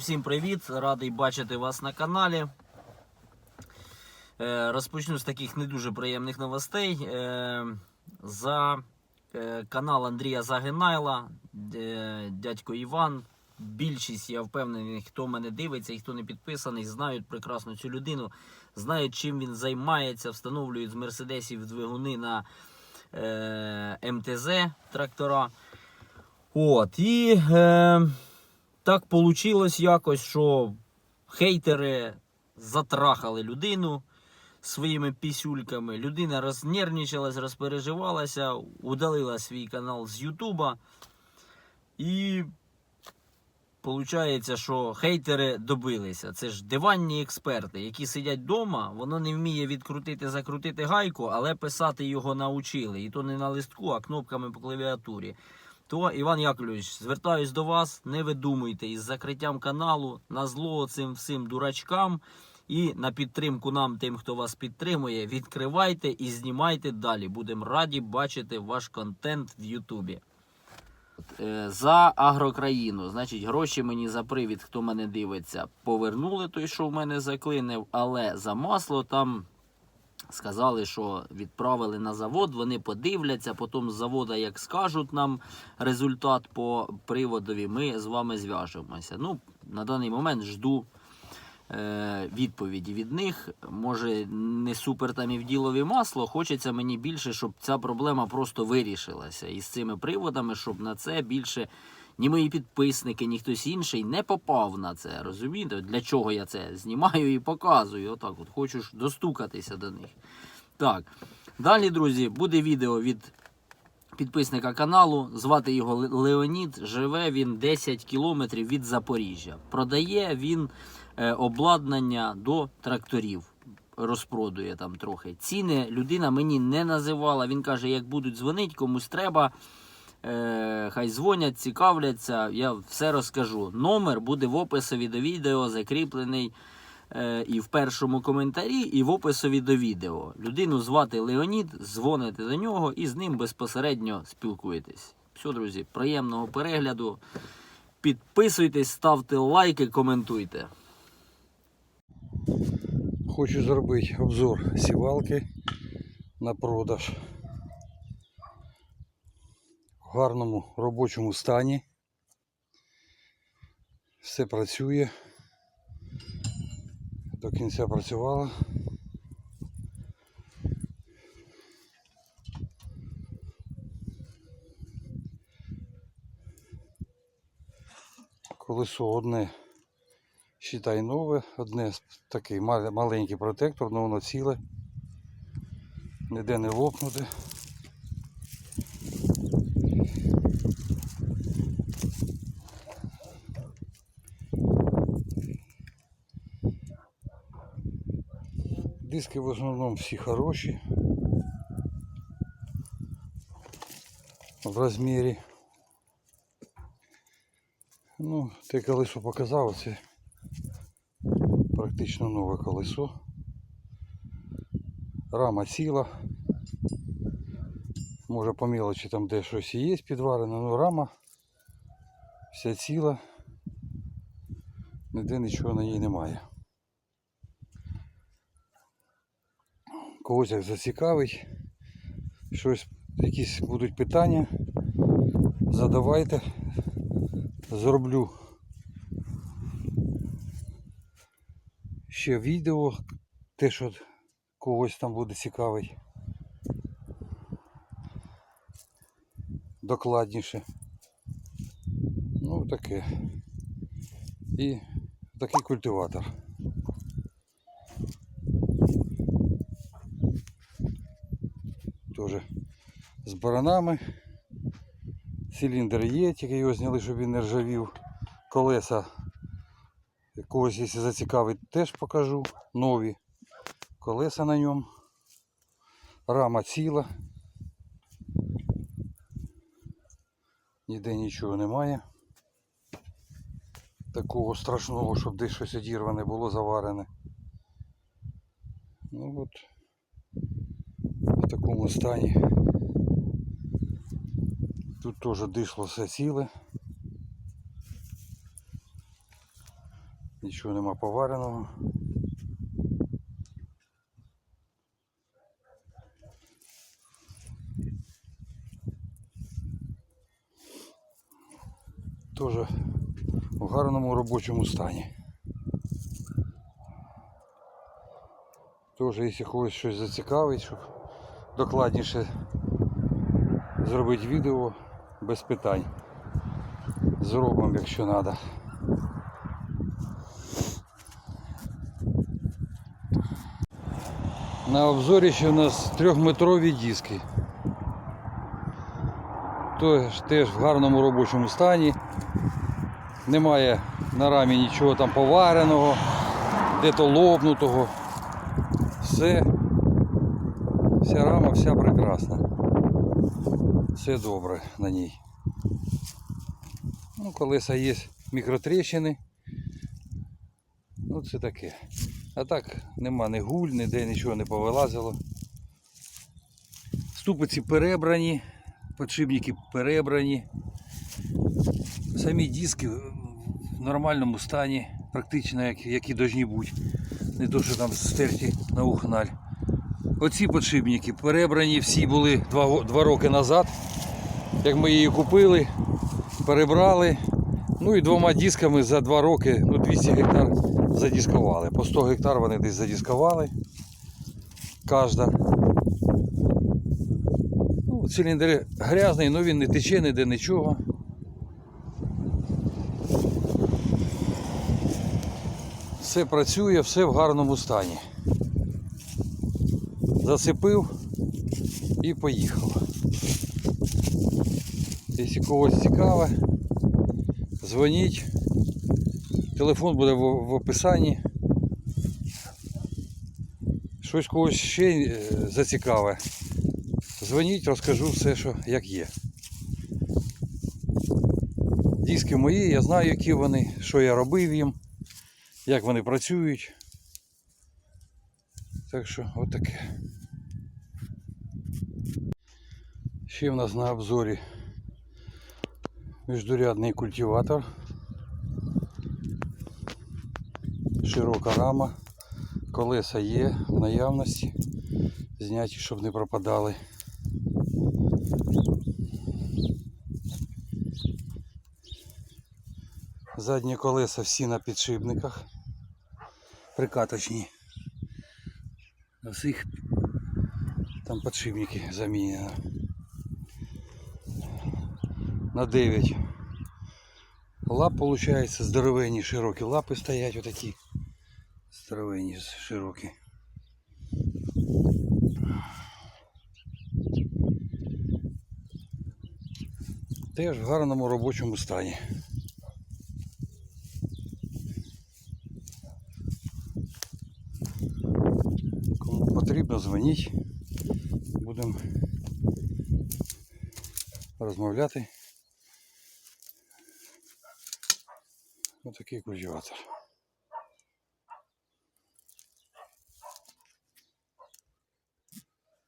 всім привіт! Радий бачити вас на каналі. Е, Розпочну з таких не дуже приємних новостей. Е, За е, канал Андрія Загинайла, дядько Іван. Більшість, я впевнений, хто мене дивиться і хто не підписаний, знають прекрасно цю людину, знають, чим він займається, встановлюють з мерседесів двигуни на МТЗ трактора. От, і так вийшло якось, що хейтери затрахали людину своїми пісюльками. Людина рознервничалась, розпереживалася, удалила свій канал з Ютуба. І Получається, що хейтери добилися. Це ж диванні експерти, які сидять вдома, воно не вміє відкрутити, закрутити гайку, але писати його навчили. І то не на листку, а кнопками по клавіатурі. То, Іван Яковлевич, звертаюсь до вас, не видумуйте із закриттям каналу на зло цим всім дурачкам і на підтримку нам, тим, хто вас підтримує, відкривайте і знімайте далі. Будемо раді бачити ваш контент в Ютубі. Е, За агрокраїну, значить, гроші мені за привід, хто мене дивиться, повернули той, що в мене заклинив, але за масло там сказали, що відправили на завод, вони подивляться, потім з завода, як скажуть нам результат по приводові, ми з вами зв'яжемося. Ну, на даний момент жду е, відповіді від них. Може, не супер там і в ділові масло. Хочеться мені більше, щоб ця проблема просто вирішилася. І з цими приводами, щоб на це більше ні мої підписники, ні хтось інший не попав на це. Розумієте? Для чого я це знімаю і показую? Отак, от хочу достукатися до них. Так. Далі, друзі, буде відео від підписника каналу. Звати його Леонід. Живе він 10 кілометрів від Запоріжжя. Продає він е, обладнання до тракторів. Розпродує там трохи. Ціни людина мені не називала. Він каже, як будуть дзвонити, комусь треба. Е, хай дзвонять, цікавляться. Я все розкажу. Номер буде в описові до відео, закріплений е, і в першому коментарі, і в описові до відео. Людину звати Леонід, дзвоните до нього і з ним безпосередньо спілкуєтесь. Все, друзі, приємного перегляду. Підписуйтесь, ставте лайки, коментуйте. Хочу зробити обзор сівалки на продаж. Гарному робочому стані. Все працює. До кінця працювала. Колесо одне Считай нове, одне такий маленький протектор, але воно ціле. Ніде не лопнуте. Диски в основному всі хороші. В розмірі. Ну, те колесо показав, це практично нове колесо. Рама ціла. Може по мелочі там де щось і є підварене, але рама вся ціла. Ніде нічого на ній немає. Когось як зацікавить, щось, якісь будуть питання, задавайте, зроблю ще відео, те, що когось там буде цікавить. Докладніше. Ну таке. І такий культиватор. З баранами. Циліндр є, тільки його зняли, щоб він не ржавів. Колеса Когось, якщо зацікавить, теж покажу. Нові колеса на ньому. Рама ціла. Ніде нічого немає. Такого страшного, щоб десь щось одірване було заварене. Ну от в такому стані. Тут теж дишло все ціле. Нічого нема повареного. Теж в гарному робочому стані. Теж, якщо когось щось зацікавить, щоб докладніше зробити відео без питань. Зробимо, якщо треба. На обзорі ще в нас трьохметрові диски. Теж, теж в гарному робочому стані. Немає на рамі нічого там повареного, де-то лопнутого. Все, вся рама вся прекрасна. Все добре на ній. Ну, колеса є мікротріщини. Ну це таке. А так нема ні гуль, ніде нічого не повилазило. Ступиці перебрані, подшипники перебрані. Самі диски в нормальному стані, практично як, які повинні бути. Не то, що там стерті на ухналь. Оці подшипники перебрані, всі були два, два роки назад. Як ми її купили, перебрали. Ну і двома дисками за два роки, ну 200 гектар задіскували. По 100 гектар вони десь задіскували. Кожна. Ну, циліндр грязний, але він не тече ніде нічого. Все працює, все в гарному стані. Зацепив і поїхав. Якщо когось цікаве, дзвоніть. Телефон буде в, в описанні. Щось когось ще е, зацікаве. Дзвоніть, розкажу все, що як є. Диски мої, я знаю, які вони, що я робив їм, як вони працюють. Так що отаке. Ще в нас на обзорі міждурядний культиватор. Широка рама, колеса є в наявності, зняті, щоб не пропадали. Задні колеса всі на підшипниках, прикаточні. На всіх там підшипники замінено. На 9 лап получается здоровенні широкі лапи стоять отакі. Здоровенні широкі. Теж в гарному робочому стані. Кому потрібно, дзвоніть. Будемо розмовляти. Отакий культиватор.